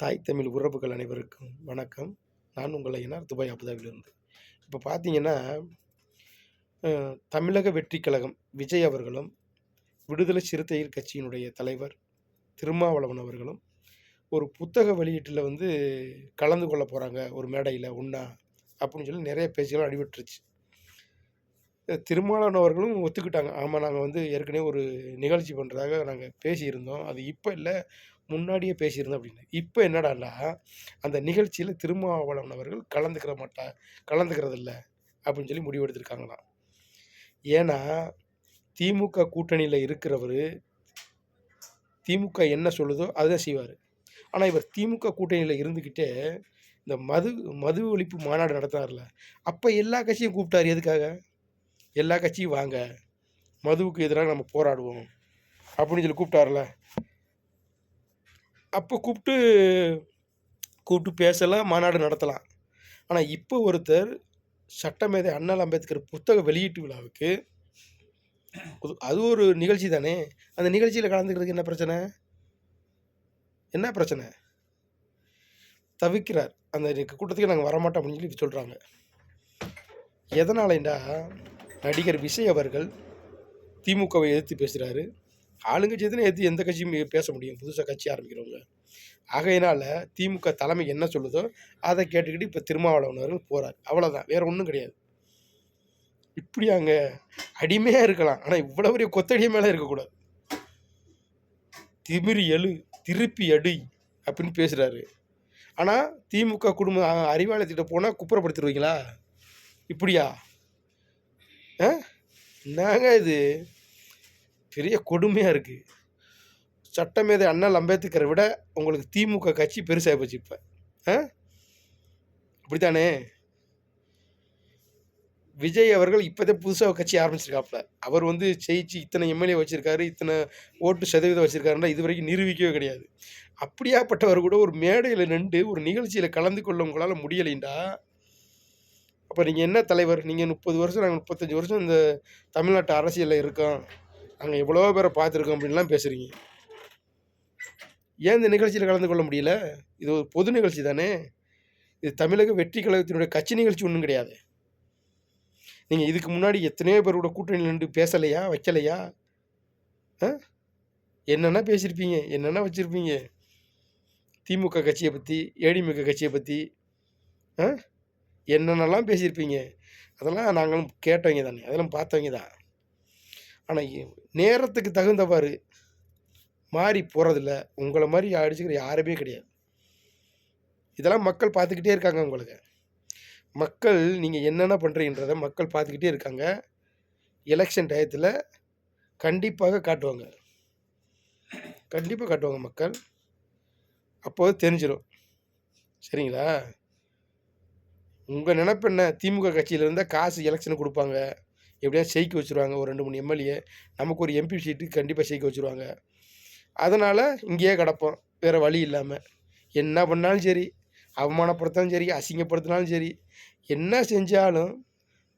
தாய் தமிழ் உறவுகள் அனைவருக்கும் வணக்கம். நான் உங்கள் ஐயனார் துபாய் அபுதாபிலிருந்து இப்போ பார்த்தீங்கன்னா தமிழக வெற்றிக் கழகம் விஜய் அவர்களும் விடுதலை சிறுத்தைகள் கட்சியினுடைய தலைவர் திருமாவளவன் அவர்களும் ஒரு புத்தக வெளியீட்டில் வந்து கலந்து கொள்ள போகிறாங்க ஒரு மேடையில் ஒன்றா அப்படின்னு சொல்லி நிறைய பேச்சுகள் அடிபட்டுருச்சு. திருமாவளவன் அவர்களும் ஒத்துக்கிட்டாங்க. ஆமாம் நாங்கள் வந்து ஏற்கனவே ஒரு நிகழ்ச்சி பண்ணுறதாக நாங்கள் பேசியிருந்தோம். அது இப்போ இல்லை. முன்னாடியே பேசியிருந்தோம் அப்படின்னு. இப்போ என்னடான்னா அந்த நிகழ்ச்சியில் திருமாவளவன் அவர்கள் கலந்துக்கிற மாட்டா கலந்துக்கிறது இல்லை அப்படின்னு சொல்லி முடிவு எடுத்திருக்காங்களாம். ஏன்னா திமுக கூட்டணியில் இருக்கிறவர் திமுக என்ன சொல்லுதோ அதுதான் செய்வார். ஆனால் இவர் திமுக கூட்டணியில் இருந்துக்கிட்டே இந்த மது மது ஒழிப்பு மாநாடு நடத்தினார்ல அப்போ எல்லா கட்சியும் கூப்பிட்டாரு எதுக்காக? எல்லா கட்சியும் வாங்க மதுவுக்கு எதிராக நம்ம போராடுவோம் அப்படின்னு சொல்லி கூப்பிட்டார்ல. அப்போ கூப்பிட்டு கூப்பிட்டு பேசலாம் மாநாடு நடத்தலாம். ஆனால் இப்போ ஒருத்தர் சட்டமேதை அண்ணல் அம்பேத்கர் புத்தக வெளியீட்டு விழாவுக்கு அது- ஒரு நிகழ்ச்சி தானே? அந்த நிகழ்ச்சியில் கலந்துக்கிறதுக்கு என்ன பிரச்சனை? என்ன பிரச்சனை? தவிக்கிறார். அந்த கூட்டத்துக்கு நாங்கள் வரமாட்டோம் அப்படின்னு சொல்லி சொல்கிறாங்க எதனாலண்டா நடிகர் விஜய் அவர்கள் திமுகவை எதிர்த்து பேசுகிறாரு ஆளுங்கட்சி எதுனா எது எந்த கட்சியும் பேச முடியும் புதுசாக கட்சி ஆரம்பிக்கிறவங்க. ஆகையினால திமுக தலைமை என்ன சொல்லுதோ அதை கேட்டுக்கிட்டு இப்போ திருமாவளவனர்கள் போகிறார் அவ்வளோதான் வேற ஒன்றும் கிடையாது. இப்படி அங்கே அடிமையாக இருக்கலாம். ஆனால் இவ்வளோ பெரிய கொத்தடிய மேலே இருக்கக்கூடாது. திமிரி எழு திருப்பி அடி அப்படின்னு பேசுகிறாரு ஆனால் திமுக குடும்ப அ- அறிவாலயத்திட்ட போனால் குப்புறப்படுத்திடுவீங்களா? இப்படியா? ஆ? நாங்கள் இது? பெரிய கொடுமையாக இருக்குது சட்டமேதை அண்ணல் அம்பேத்கரை விட உங்களுக்கு திமுக கட்சி பெருசாக போச்சு இப்போ. ஆ? அப்படித்தானே? விஜய் அவர்கள் இப்போதான் புதுசாக கட்சி ஆரம்பிச்சிருக்காப்புல அவர் வந்து ஜெயிச்சு இத்தனை எம்எல்ஏ வச்சுருக்காரு இத்தனை ஓட்டு சதவீதம் வச்சுருக்காருன்னா இது வரைக்கும் நிரூபிக்கவே கிடையாது. அப்படியாப்பட்டவர் கூட ஒரு மேடையில் நின்று ஒரு நிகழ்ச்சியில் கலந்து கொள்ள உங்களால் முடியலைண்டா? அப்போ நீங்கள் என்ன தலைவர்? நீங்கள் முப்பது வருஷம் நாங்கள் முப்பத்தஞ்சு வருஷம் இந்த தமிழ்நாட்டு அரசியலில் இருக்கோம். நாங்கள் எவ்வளோ பேரை பார்த்துருக்கோம் அப்படின்லாம் பேசுகிறீங்க ஏன் இந்த நிகழ்ச்சியில் கலந்து கொள்ள முடியல? இது ஒரு பொது நிகழ்ச்சி தானே? இது தமிழக வெற்றி கழகத்தினுடைய கட்சி நிகழ்ச்சி ஒன்றும் கிடையாது. நீங்கள் இதுக்கு முன்னாடி எத்தனையோ பேரோட கூட்டணியில் நின்று பேசலையா வைக்கலையா? ஆ? என்னென்ன பேசியிருப்பீங்க? என்னென்ன வச்சுருப்பீங்க? திமுக கட்சியை பற்றி ஏடிமுக கட்சியை பற்றி ஆ? என்னென்னலாம் பேசியிருப்பீங்க? அதெல்லாம் நாங்களும் கேட்டவங்க தானே. அதெல்லாம் பார்த்தவங்க தான். ஆனால் நேரத்துக்கு தகுந்தவாறு மாறி போகிறதில்ல உங்களை மாதிரி அடிச்சுக்கிற யாருமே கிடையாது. இதெல்லாம் மக்கள் பார்த்துக்கிட்டே இருக்காங்க உங்களுக்கு. மக்கள் நீங்கள் என்னென்ன பண்ணுறீன்றதை மக்கள் பார்த்துக்கிட்டே இருக்காங்க. எலெக்ஷன் டயத்தில் கண்டிப்பாக காட்டுவாங்க. கண்டிப்பாக காட்டுவாங்க மக்கள். அப்போது தெரிஞ்சிடும் சரிங்களா? உங்கள் நினப்பு என்ன? திமுக கட்சியில் இருந்தால் காசு எலெக்ஷனுக்கு கொடுப்பாங்க. எப்படியா ஜெயிக்க வச்சுருவாங்க. ஒரு ரெண்டு மூணு எம்எல்ஏ நமக்கு ஒரு எம்பி சீட்டு கண்டிப்பாக ஜெயிக்க வச்சுருவாங்க. அதனால் இங்கேயே கிடப்போம். வேறு வழி இல்லாமல் என்ன பண்ணாலும் சரி அவமானப்படுத்தினாலும் சரி அசிங்கப்படுத்தினாலும் சரி என்ன செஞ்சாலும்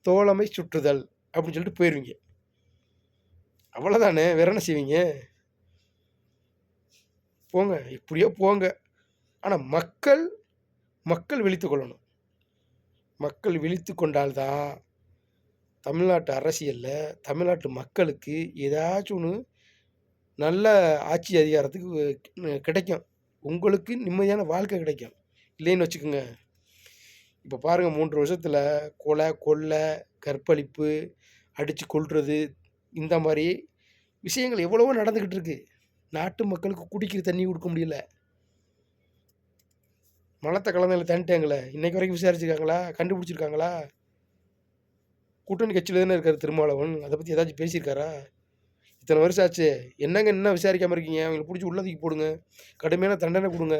தோழமை சுற்றுதல் அப்படின்னு சொல்லிட்டு போயிடுவீங்க அவ்வளோதானே வேற என்ன செய்வீங்க? போங்க. இப்படியோ போங்க. ஆனால் மக்கள் மக்கள் விழித்து கொள்ளணும். மக்கள் விழித்து கொண்டால்தான் தமிழ்நாட்டு அரசியலில் தமிழ்நாட்டு மக்களுக்கு ஏதாச்சும் ஒன்று நல்ல ஆட்சி அதிகாரத்துக்கு கிடைக்கும். உங்களுக்கு நிம்மதியான வாழ்க்கை கிடைக்கும். இல்லைன்னு வச்சுக்கோங்க. இப்போ பாருங்கள் மூன்று வருஷத்தில் கொலை கொள்ளை கற்பழிப்பு அடித்து கொள்வது இந்த மாதிரி விஷயங்கள் எவ்வளவோ நடந்துக்கிட்டு இருக்கு. நாட்டு மக்களுக்கு குடிக்கிற தண்ணி கொடுக்க முடியல. மலத்தை கலந்தையில் தண்ணிட்டாங்களே இன்றைக்கு வரைக்கும் விசாரிச்சிருக்காங்களா? கண்டுபிடிச்சிருக்காங்களா? கூட்டணி கட்சியில் தானே இருக்கார் திருமாவளவன். அதை பற்றி ஏதாச்சும் பேசியிருக்காரா? இத்தனை வருஷம் ஆச்சு. என்னங்க என்ன விசாரிக்காமல் இருக்கீங்க? அவங்களை பிடிச்சி உள்ளதுக்கு போடுங்க. கடுமையான தண்டனை கொடுங்க.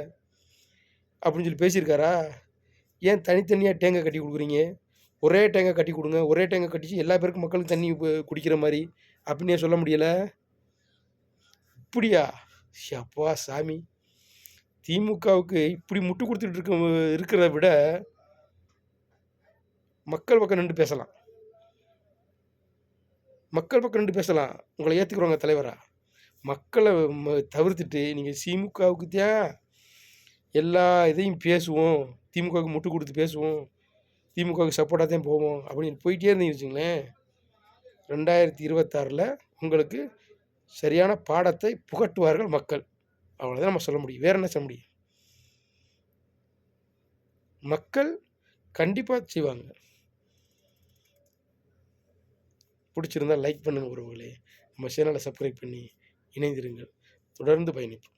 அப்படின்னு சொல்லி பேசியிருக்காரா? ஏன் தனித்தனியாக டேங்கை கட்டி கொடுக்குறீங்க? ஒரே டேங்கை கட்டி கொடுங்க. ஒரே டேங்கை கட்டிச்சு எல்லா பேருக்கும் மக்களுக்கு தண்ணி குடிக்கிற மாதிரி. அப்படின்னு சொல்ல முடியல? இப்படியா? அப்பா சாமி. திமுகவுக்கு இப்படி முட்டு கொடுத்துட்டு இருக்க இருக்கிறத விட மக்கள் பக்கம் நின்று பேசலாம். மக்கள் பக்கம் நின்று பேசலாம். உங்களை ஏற்றுக்குறவங்க தலைவரா? மக்களை தவிர்த்துட்டு நீங்கள் திமுகவுக்கு தான் எல்லா இதையும் பேசுவோம். திமுகவுக்கு முட்டு கொடுத்து பேசுவோம். திமுகவுக்கு சப்போர்ட்டாக தான் போவோம். அப்படின்னு போயிட்டே இருந்தீங்கன்னு வச்சுங்களேன் ரெண்டாயிரத்தி இருபத்தாறில் உங்களுக்கு சரியான பாடத்தை புகட்டுவார்கள் மக்கள். அவ்வளோதான் நம்ம சொல்ல முடியும். வேற என்ன சொல்ல முடியும்? மக்கள் கண்டிப்பாக செய்வாங்க. பிடிச்சிருந்தா லைக் பண்ணுங்கள் உறவுகளே. நம்ம சேனலை சப்ஸ்கிரைப் பண்ணி இணைந்திருங்கள். தொடர்ந்து பயணிப்போம்.